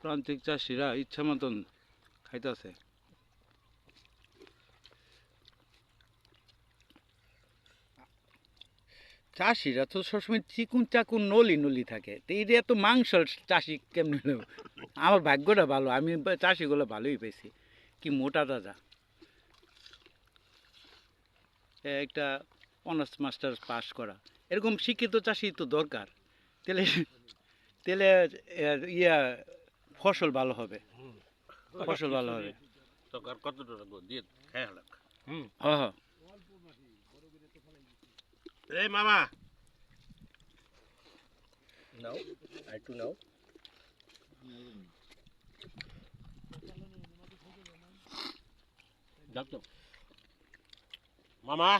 প্রান্তিক চাষিরা ইচ্ছা মতন খাইতেছে। চাষিরা তো সবসময় চিকুন চাকুন নলি নলি থাকে। তো যে এত মাংস চাষি কেমনি? আমার ভাগ্যটা ভালো, আমি চাষিগুলো ভালোই পেয়েছি। কি মোটা দাদা একটা অনার্স মাস্টার্স পাস করা। এরকম শিক্ষিত চাষি তো দরকার। তাহলে তাহলে এর ইয়া ফসল ভালো হবে। ফসল ভালো হবে। তখন কত টাকা দিয়ে খেয়ে হ্যাঁ এই মামা। নাও আর একটু নাও মামা।